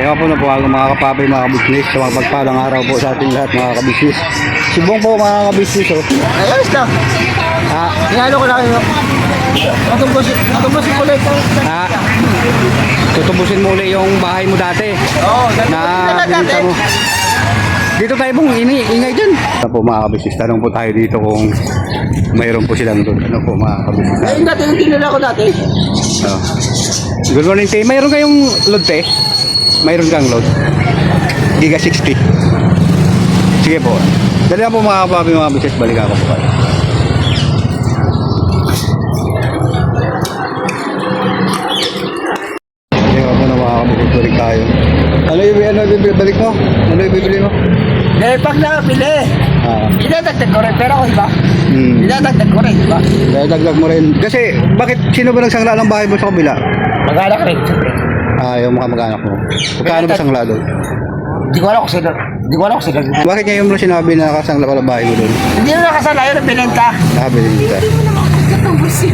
Kaya po na po ang mga kapapay, mga kabisnes, sa mga pagpalang araw po sa ating lahat mga kabisnes. Subong po mga kabisnes, oh. Ayos na. Ah, Inalo ko lang yun. Matumbusin ko ulit. ah, tutubusin mo ulit yung bahay mo dati. Oo, na binita mo. Dito tayo pong ini ingay dyan. Ano po mga kabisnes, tanong po tayo dito kung mayroon po silang doon. Ano po mga kabisnes? Ayun dati, yung tinula ko dati. Oh. Good morning, Tay. Mayroon kayong load, Tay? Mayroon kang load? Giga 60. Sige po. Dali po mga kapabi, mga bisis. Balik ako po kayo. Balik tayo. Ano yung ano bibili mo? Ano yung bibili mo? Eh, pag nakapili, Ah. idadagdag ko rin. Pero ako iba, Hmm. idadagdag ko rin, diba? Dahil dagdag mo rin. Kasi, bakit sino ba nagsangla ng bahay mo sa kabila? Mag-alak rin, siyempre. Ah, yung mga mag-anak mo. Magkano ba sangla doon? Hindi ko alam kung sino. Hindi ko alam kung sino. Bakit ngayon mo sinabi na nakasangla ka ng bahay mo doon? Hindi na nakasala yun ang binenta. Nakabili yun.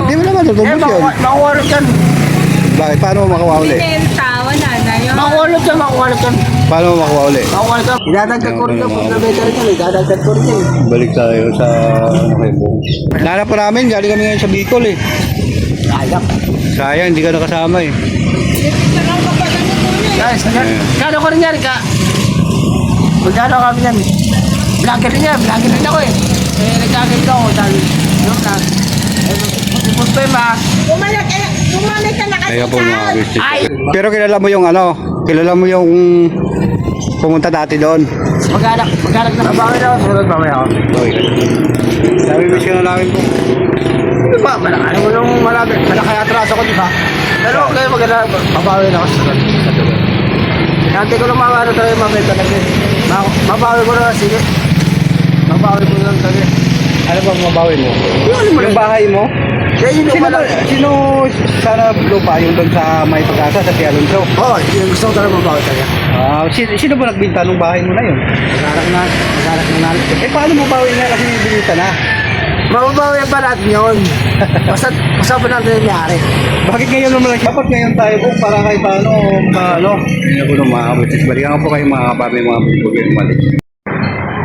Hindi mo naman Eh, tutubos yun. makuha ulit yan. Bakit? Paano mo makuha uli? Binenta, wala na yun. Yan, makuha ulit yan. Paano mo makuha uli? Makuha ulit yan. Idadagdag ko rin yan. Pag nabenta rin idadagdag ko rin yan. Balik tayo sa ano kayo po. Nanap pa namin, galing kami ngayon sa Bicol eh. Sayang. Sayang, hindi ka nakasama eh. Guys, kano ko rin yan, ka? Magkano kami yan? Vlogger rin yan, vlogger rin ako eh. Eh, nagkagawin ako, dahil, yung na, eh, magpupus pa yun ba? Bumalik ka, bumalik ka na kasi Kaya po mga! Pero kilala mo yung ano, kilala mo yung pumunta dati doon. Mag-anak, mag-anak na kabawi na ako, sumunod mamaya ako. Okay. Sabi mo siya na namin po. Ba, malaki mo nung malaki, malaki atraso ko, di ba? Pero okay, mag-anak, mabawi na ako sa sumunod. Dati ko lang mga ano talaga, mamaya talaga. Ma- Mabawi ko na, sige. Mabawi ko lang talaga. Ano bang mabawi mo? Yung Yung bahay mo? Yun yung Sino ba, sino sana lupa yung doon sa may pag-asa sa Tialonso? Oo, yung gusto ko talaga mabawi talaga. Ah, sino, sino ba nagbinta ng bahay mo na yun? Mag-anak na, mag-anak na namin. Eh, paano mo bawi nga kasi binita na? Mababawi pa natin yun. Basta, basta pa natin yung mayari. Bakit ngayon naman lang? Dapat ngayon tayo po para kahit paano, paano? Ayun po ng mga kabisis. Balikan ko po kayo mga kapabi, mga bugin mali.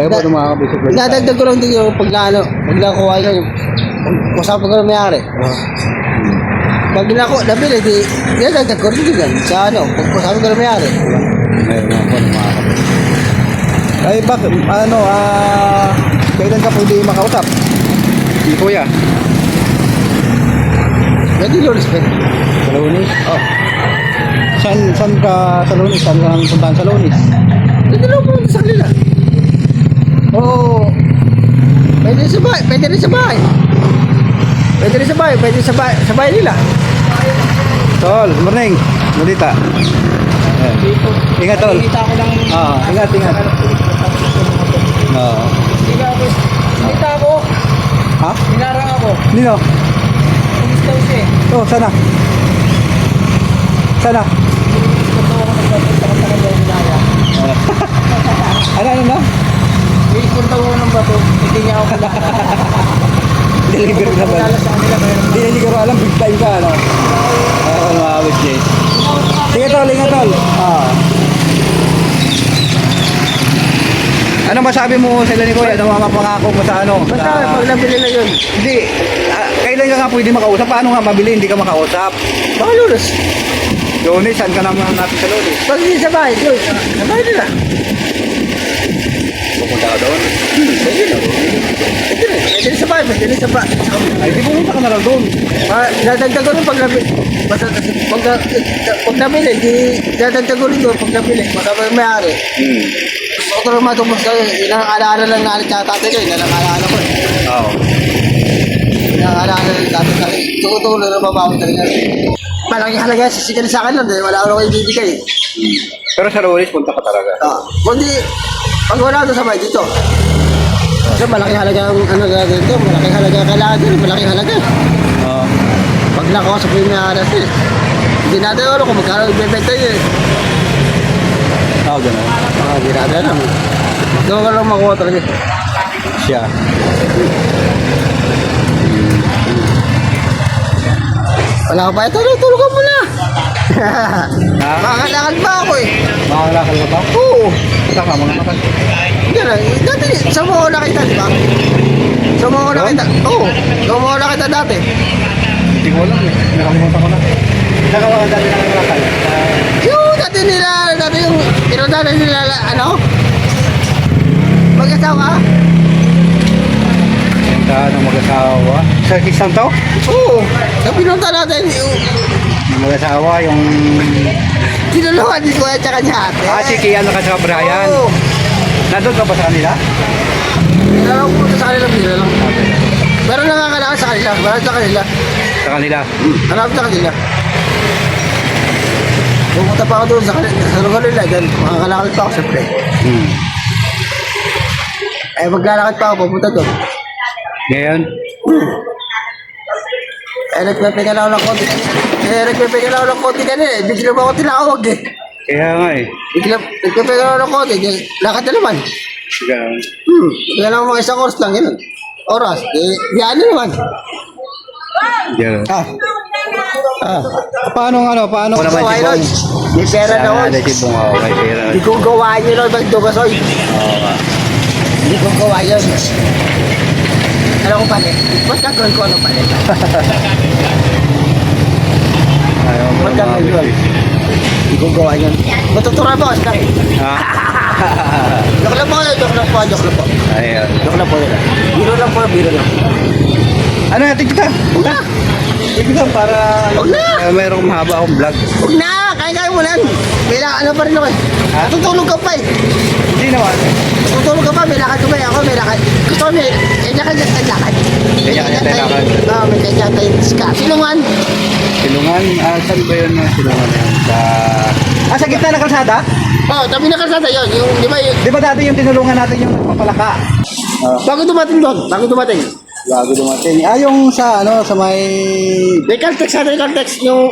Ayun po ng mga tayo. Dadagdag ko lang din yung pag ano, pag nakuha ko yung usapan ko ng mayari. Pag nako, nabili, di, dadagdag ko rin din yan. Sa ano, pag usapan ko ng mayari. Ayun nga po ng mga kabisis. Ay, bakit? Ano, ah... kailan ka pwede makausap? Si Kuya. Pwede yun, pwede. Sa Lunis? Oh. San, san ka sa? Saan ka nang puntahan sa? Pwede lang po sa kanila. Oo. Pwede rin sa bahay, pwede rin sa bahay. Pwede rin sa bahay, pwede sa bahay, sa bahay nila. Tol, morning. Malita. Ayan. Ingat, Tol. Kita ko lang. Ah, ingat, ingat. Oo. Kita ko. Ha? Hinarang ako. Nino? Kumusta ko siya eh. Oh, sana. Sana. Ano, ano na? Ipunta ko ng bato, hindi niya ako kalakala. Deliver na ba? Kalala Hindi, hindi ko alam. Big time ka, ano? Oo, mga witches. Sige, Tol. Ingat, Tol. Ah. Ano masabi mo sila ni Kuya? Ano mga pangako mo sa ano? Basta Sa- pag nabili na yun, Hindi. ah, kailan ka nga pwede makausap? Paano nga mabili? Hindi ka makausap. baka lunas. Lunes, saan ka naman natin sa Lunes? Pag hindi sa bahay, doon, sa bahay nila. Pupunta ka doon? Pwede na. Pwede rin. Pwede rin sa bahay, pwede sa bahay. Ay, di pumunta ka na lang doon. Ah, dadagdag ko rin pag nabili. Basta pag, pag nabili, di dadagdag ko rin doon pag nabili. Basta may mayari. Hmm. Ko rin matubos kayo. Yun ang alaala lang nalit sa tatay ko. Yun ang alaala ko eh. Oo. Yun ang alaala ng tatay ko. Tukutulo na babawi talaga. Malaking halaga sisigan sa akin lang dahil wala ako kayo bibigay. Pero sa Lunes, punta ka talaga. Ah, kundi pag wala doon sa bahay dito. Kasi malaking halaga ang ano gagawin dito. Malaking halaga ang kailangan dito. Malaking halaga. Oo. Pag nakaw sa premium na aras eh. Hindi natin ano kung magkano ibebenta yun eh. Oo, gano'n. Ah, hindi natin alam. Doon ka lang makuha talaga. Siya. Wala ka pa ito, tulog ka muna. Makakalakal pa ako eh. Nakakalakal ka ba? Oo. Saka mga kakal. Yan ah. Dati, sa mga una kita, di ba? Sa mga una Doon? kita. Oo. Sa mga una kita dati. Hindi ko alam eh. Nakalimutan ko na. Saka mga dati nakakalakal. Yung dati nila, dati yung, yung dati ano? Mag-asawa? Sa ng mag-asawa. Sa isang to? Oo. Sa pinunta natin, yung Yung mag-asawa, yung... tinulungan ni Kuya tsaka ni ate. Ah, si Kian ka sa Brian. Oo. Nandun ka ba sa kanila? Ko pumunta sa kanila, bigla lang. Pero nangakalakal sa kanila, marami sa kanila. Sa kanila. Marami sa kanila. Pumunta pa ako doon sa sa lugar nila, dahil makakalakal pa ako, siyempre. Hmm. Eh, maglalakad pa ako, pupunta doon. Ngayon, Eh, nagpipinga na ako ng konti. Eh, nagpipinga na ako ng konti kanina, eh. Bigla mo ako tinawag eh. kaya nga eh. Bigla, nagpipinga na ako ng konti, di- lakad na naman. Sige. Hmm, bigla lang mga isang oras lang, yun. Oras, eh, di ano naman. Diyan. Ah, ah. Paano ano? Paano? Ano naman Gawain si. Bong? May pera na. Ada si Bong ako kay pera. Hindi ko gawain yun lang, magdugasoy. Oo nga. Hindi ko gawain yun. Alam ko pala, ba't gagawin ko ano pala? Ayaw mo gagawin yun? Hindi ko gawain yun. Matutura ba kasi lang. Ah. Joke lang po, joke lang po, joke lang po. Ayun. Joke lang po yun. Biro lang po, biro lang. Ano natin kita? Huwag na! Sige lang para Huwag na! eh, mayroong mahaba akong vlog. Huwag na! Kaya-kaya mo lang. May lakad ano pa rin ako eh. Ha? Natutulog ka pa eh. Hindi naman. Natutulog ka pa, may lakad ka pa eh. Ako may lakad. Gusto ko may kanya-kanya tayo lakad. Kanya-kanya tayo lakad. Oo, may kanya tayo ska. Silungan. Silungan. Ah, saan ba yun yung silungan na yun? Sa... Ah, sa gitna ng kalsada? Oo, tabi na kalsada yun. Yung, di ba yung, Di ba dati yung tinulungan natin yung nagpapalaka? Ah, bago dumating doon, bago dumating. Bago dumating. Ah, yung sa ano, sa may May Caltex sa may Caltex yung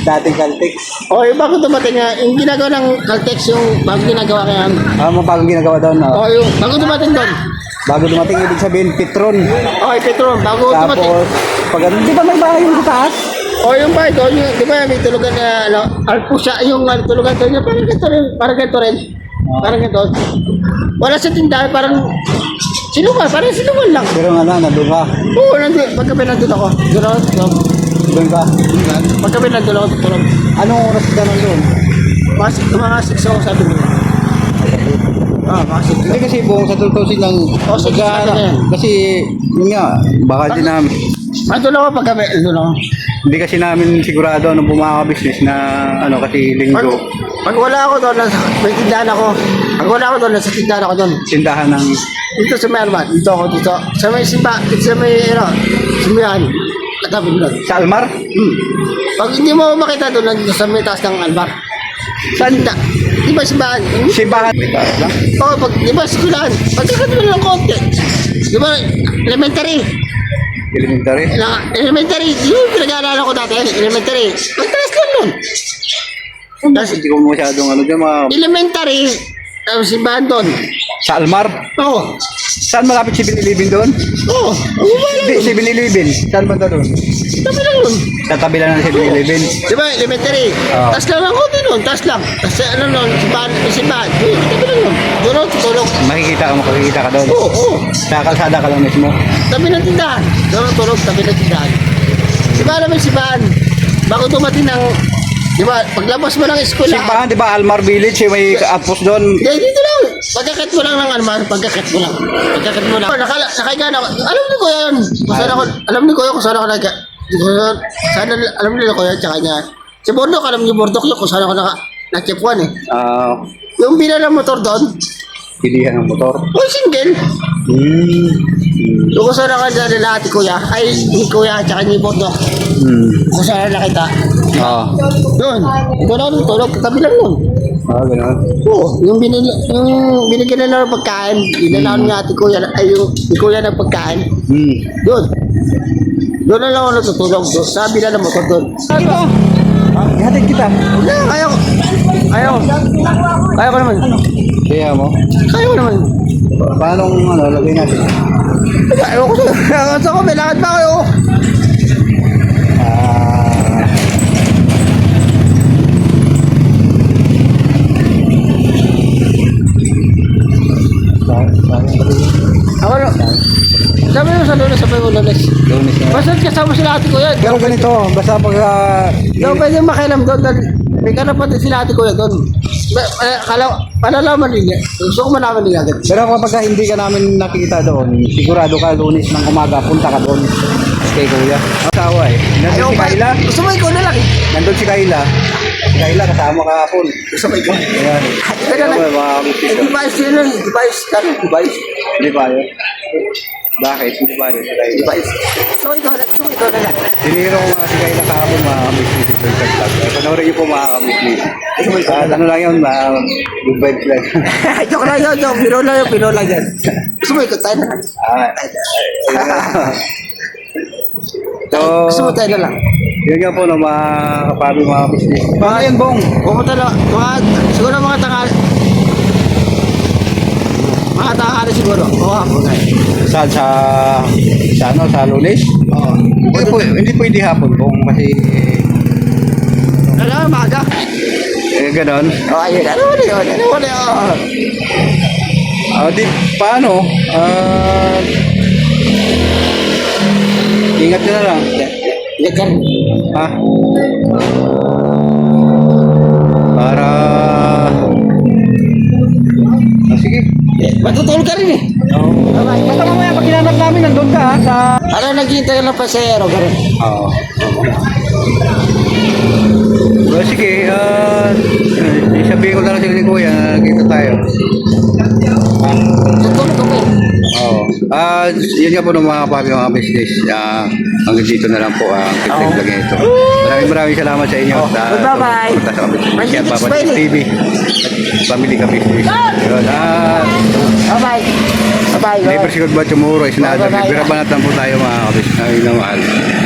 dating Caltex. o yung bago dumating nga, yung ginagawa ng Caltex yung bago ginagawa kaya Ah, mga bagong ginagawa doon. o ah. yung bago dumating doon. Bago dumating, ibig sabihin, Petron. Okay, Petron, bago dumating. Tapos, pag ano, di ba may bahay yung taas? O yung bahay doon, yung, di ba may tulugan na, ano, alpusa, yung ano, tulugan doon, yung parang ganito rin, parang ganito rin. Parang ganito. Wala sa tindahan, parang silungan, parang silungan lang. Pero nga na, nandun ka. Oo, nandun, pagkabi nandun ako. Doon ako, doon. Doon ka. Pagkabi nandun ako, tulog. Anong oras ka nandun? Mga, mga six ako sabi mo. Ah, mga six. Hindi kasi buong sa tutusin lang. Oh, sige. Kasi, yun nga, baka din namin. Nandun ako pagkabi, nandun ako. Hindi kasi namin sigurado anong bumaka-business na ano kasi Pag, linggo pag wala ako doon, nasa, may tindahan ako. Pag wala ako doon, nasa tindahan ako doon. tindahan ng Dito sa Merman, dito ako dito. Sa may simba, sa may, ano, simbahan. Katabi doon. sa Almar. Hmm. Pag hindi mo makita doon, nandito sa may taas ng albar. Saan na? Di ba simbahan? Hmm? Simbahan. Lang. Oo, pag, di ba eskwelahan? Pagkakat mo ng konti. Di ba, elementary. Elementary. Na, elementary, yun pinag-aalala ko dati, elementary. Magtaas lang nun. Tapos, Hindi ko masyadong ano dyan mga... elementary, tapos simbahan doon. Sa Almar. Oo. Saan malapit si Binilibin doon? Oo. Hindi, si Binilibin. Saan ba doon? Tabi lang nun. Sa tabi lang ng si Binilibin. Di ba, elementary. Oo. Taas lang ang konti nun, taas lang. Tapos ano nun, simbahan, simbahan. Tabi lang nun. Doon ako tutulog. Makikita ka, makikita ka doon. Oo, oo. Sa kalsada ka lang mismo. Tabi ng tindahan. Doon ako tulog, tabi ng tindahan. Mo yung simbahan? Bago dumating ng, di ba, paglabas mo ng eskwela. Simbahan, di ba? Almar Village, eh, may outpost doon. Hindi, dito lang. Pagkakit mo lang ng almar, pagkakit mo lang. Pagkakit mo lang. Nakala, nakahiga na ako. Alam ni Kuya yun. Kung saan ako, alam ni Kuya kung saan ako naka... Sana, alam ni Kuya, tsaka niya. Si Bordok, alam ni Bordok yun kung saan ako naka... Nachipuan eh. Ah, Yung bila ng motor doon, pilihan ng motor. oh, single. Hmm. Yung kung saan ako dyan lahat ni Kuya, ay ni Kuya, tsaka ni Bordok. Hmm. Kung saan ako nakita. Ah. Doon. Doon ako tulog, katabi lang nun. Ah, gano'n. Oo, yung binil yung binigyan na ng pagkain, inalaon nga ate kuya, ay yung ni kuya ng pagkain, Hmm. doon. Doon na lang ako natutulog, doon. Sabi na ng motor doon. Ito. Ah, ihatid kita. Wala, kaya ko. Kaya ko. Naman. Kaya mo? Kaya mo naman. Paano kung ano, lagay natin? Kaya ko sa so, ko, may lakad pa kayo. Ah. Ako ah, Sabi mo sa lunes, sabi mo lunes. Lunes na. Basta kasama sila ate ko yan. Pero ganito, basta pag... Ah, uh, daw pwede makialam doon. May kanapatid sila ate ko yan doon. Eh, kala, palalaman din niya. Gusto ko malaman din agad. pero kapag hindi ka namin nakikita doon, sigurado ka lunes ng umaga, punta ka doon. Kay Kuya. Asawa eh. Nandun si pa- Kayla. Gusto mo ikaw na lang eh. Nandun si Kayla. Si Kayla kasama kahapon. Gusto mo ikaw. Ayan. Teka lang. Ayan, mga Eh, device yun yun. Device. Kano? Device. Hindi ba yun? Bakit? Si Kayla. Device. So ikaw na. So ikaw na lang. Siniro ko nga si Kayla kahapon mga. Ito yung vlog. Panoorin niyo po mga kapitid. Ah, ano lang yun, mga good vibes lang. Joke lang yun. Joke. Biro lang yun. Biro lang yan. Gusto mo ikaw tayo na. Ah, so, Gusto mo tayo na lang. yun nga po no, mga kapabi, mga business. Mga yan, Bong. Pumunta lang. Mga, siguro mga tangali. Mga tangali siguro. Oo, hapon nga. Saan sa, sa ano, sa lunes? Oo. Hindi po, hindi hindi hapon, Bong, kasi Ano, maga. eh, ganon. Oh, ayun. Ano na yun? Ano na yun? Ah, di, paano? Ah, ingat ka na lang. Ganyan. Ha? Para... Matutulog ka rin eh. Bye-bye. Basta mamaya pag hinanap namin, nandun ka ha, sa... Ano, naghihintay lang pa sa aero. Ganun. Oo. Well, sige, ah... isabihin ko na lang sila ni Kuya, kita tayo. Tutulog ka pa eh. Oo. Ah, yun nga po ng mga papi, mga business. Ah, hanggang dito na lang po ang uh, Oo. vlog ito. Maraming maraming salamat sa inyo. Oh, sa bye-bye. pagpunta sa Kapit Yan, Papa. TV. At Family ka business. Yun. Ah, Bye-bye. Bye-bye. Bye-bye. sigod ba tomorrow is nada. Bye-bye. Birabanatan po tayo mga kapit na mahal.